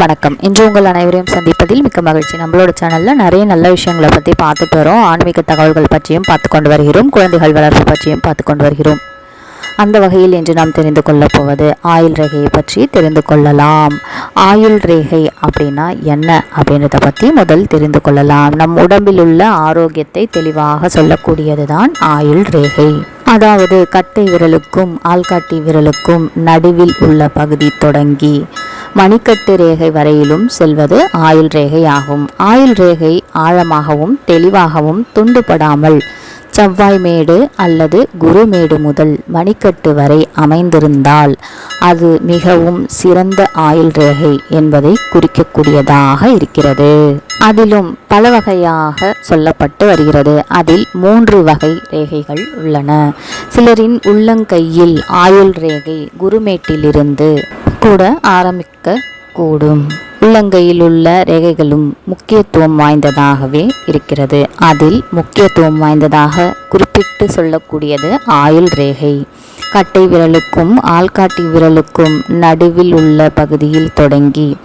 வணக்கம். இன்று உங்கள் அனைவரையும் சந்திப்பதில் மிக்க மகிழ்ச்சி. நம்மளோட சேனலில் நிறைய நல்ல விஷயங்களை பற்றி பார்த்துட்டு வரோம். ஆன்மீக தகவல்கள் பற்றியும் பார்த்து கொண்டு வருகிறோம். குழந்தைகள் வளர்ப்பு பற்றியும் பார்த்து கொண்டு வருகிறோம். அந்த வகையில் இன்று நாம் தெரிந்து கொள்ளப் போவது ஆயுள் ரேகையை பற்றி தெரிந்து கொள்ளலாம். ஆயுள் ரேகை அப்படின்னா என்ன அப்படின்றத பற்றி முதல் தெரிந்து கொள்ளலாம். நம் உடம்பில் உள்ள ஆரோக்கியத்தை தெளிவாக சொல்லக்கூடியது தான் ஆயுள் ரேகை. அதாவது கட்டை விரலுக்கும் ஆள்காட்டி விரலுக்கும் நடுவில் உள்ள பகுதி தொடங்கி மணிக்கட்டு ரேகை வரையிலும் செல்வது ஆயுள் ரேகை ஆகும் ஆயுள் ரேகை ஆழமாகவும் தெளிவாகவும் துண்டுபடாமல் செவ்வாய்மேடு அல்லது குருமேடு முதல் மணிக்கட்டு வரை அமைந்திருந்தால் அது மிகவும் சிறந்த ஆயுள் ரேகை என்பதை குறிக்கக்கூடியதாக இருக்கிறது. அதிலும் பல வகையாக சொல்லப்பட்டு வருகிறது. அதில் மூன்று வகை ரேகைகள் உள்ளன. சிலரின் உள்ளங்கையில் ஆயுள் ரேகை குருமேட்டிலிருந்து கூட ஆரம்பிக்க கூடும் உள்ளங்கையில் உள்ள ரேகைகளும் முக்கியத்துவம் வாய்ந்ததாகவே இருக்கிறது. அதில் முக்கியத்துவம் வாய்ந்ததாக குறிப்பிட்டு சொல்லக்கூடியது ஆயுள் ரேகை. கட்டை விரலுக்கும் ஆள்காட்டி விரலுக்கும் நடுவில் உள்ள பகுதியில் தொடங்கி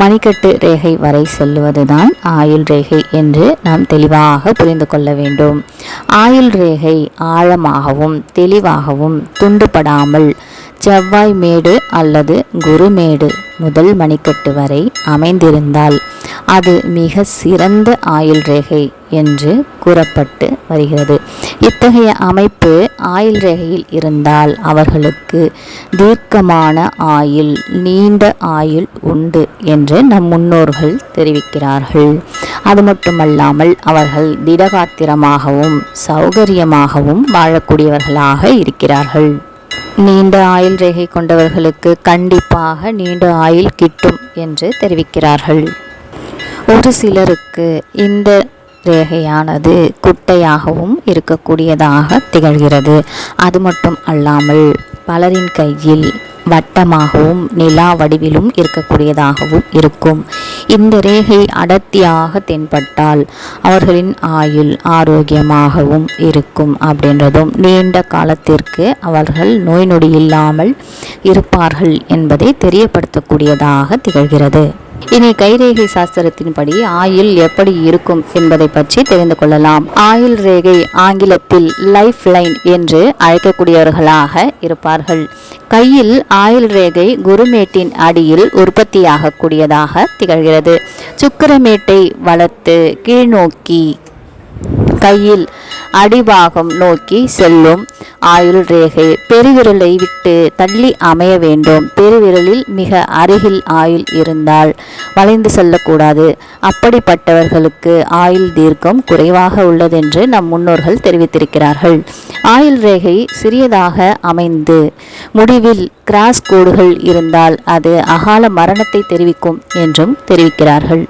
மணிக்கட்டு ரேகை வரை செல்லுவதுதான் ஆயுள் ரேகை என்று நாம் தெளிவாக புரிந்து கொள்ள வேண்டும். ஆயுள் ரேகை ஆழமாகவும் தெளிவாகவும் துண்டுபடாமல் செவ்வாய் மேடு அல்லது குருமேடு முதல் மணிக்கட்டு வரை அமைந்திருந்தால் அது மிக சிறந்த ஆயுள் ரேகை என்று கூறப்பட்டு வருகிறது. இத்தகைய அமைப்பு ஆயுள் ரேகையில் இருந்தால் அவர்களுக்கு தீர்க்கமான ஆயுள் நீண்ட ஆயுள் உண்டு என்று நம் முன்னோர்கள் தெரிவிக்கிறார்கள். அது மட்டுமல்லாமல் அவர்கள் திடகாத்திரமாகவும் சௌகரியமாகவும் வாழக்கூடியவர்களாக இருக்கிறார்கள். நீண்ட ஆயுள் ரேகை கொண்டவர்களுக்கு கண்டிப்பாக நீண்ட ஆயுள் கிட்டும் என்று தெரிவிக்கிறார்கள். ஒரு சிலருக்கு இந்த ரேகையானது குட்டையாகவும் இருக்கக்கூடியதாக திகழ்கிறது. அது மட்டும் அல்லாமல் பலரின் கையில் வட்டமாகவும் நிலா வடிவிலும் இருக்கக்கூடியதாகவும் இருக்கும். இந்த ரேகை அடர்த்தியாக தென்பட்டால் அவர்களின் ஆயுள் ஆரோக்கியமாகவும் இருக்கும் அப்படின்றதும் நீண்ட காலத்திற்கு அவர்கள் நோய் நொடி இல்லாமல் இருப்பார்கள் என்பதை தெரியப்படுத்தக்கூடியதாக திகழ்கிறது. இனி கைரேகை சாஸ்திரத்தின்படி ஆயுள் எப்படி இருக்கும் என்பதை பற்றி தெரிந்து கொள்ளலாம். ஆயுள் ரேகை ஆங்கிலத்தில் லைஃப் லைன் என்று அழைக்கக்கூடியவர்களாக இருப்பார்கள். கையில் ஆயுள் ரேகை குருமேட்டின் அடியில் உற்பத்தியாகக்கூடியதாக திகழ்கிறது. சுக்கரமேட்டை வளர்த்து கீழ்நோக்கி கையில் அடிபாகம் நோக்கி செல்லும். ஆயுள் ரேகை பெருவிரலை விட்டு தள்ளி அமைய வேண்டும். பெருவிரலில் மிக அருகில் ஆயுள் இருந்தால் வளைந்து செல்லக்கூடாது. அப்படிப்பட்டவர்களுக்கு ஆயுள் தீர்க்கம் குறைவாக உள்ளதென்று நம் முன்னோர்கள் தெரிவித்திருக்கிறார்கள். ஆயுள் ரேகை சிறியதாக அமைந்து முடிவில் கிராஸ் கோடுகள் இருந்தால் அது அகால மரணத்தை தெரிவிக்கும் என்றும் தெரிவிக்கிறார்கள்.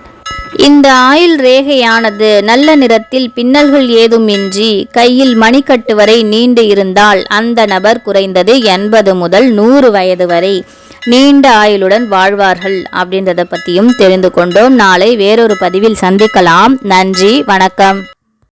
இந்த ஆயுள் ரேகையானது நல்ல நிறத்தில் பின்னல்கள் ஏதுமின்றி கையில் மணிக்கட்டு வரை நீண்டு இருந்தால் அந்த நபர் குறைந்தது எண்பது முதல் நூறு வயது வரை நீண்ட ஆயுளுடன் வாழ்வார்கள் அப்படின்றத பற்றியும் தெரிந்து கொண்டோம். நாளை வேறொரு பதிவில் சந்திக்கலாம். நன்றி. வணக்கம்.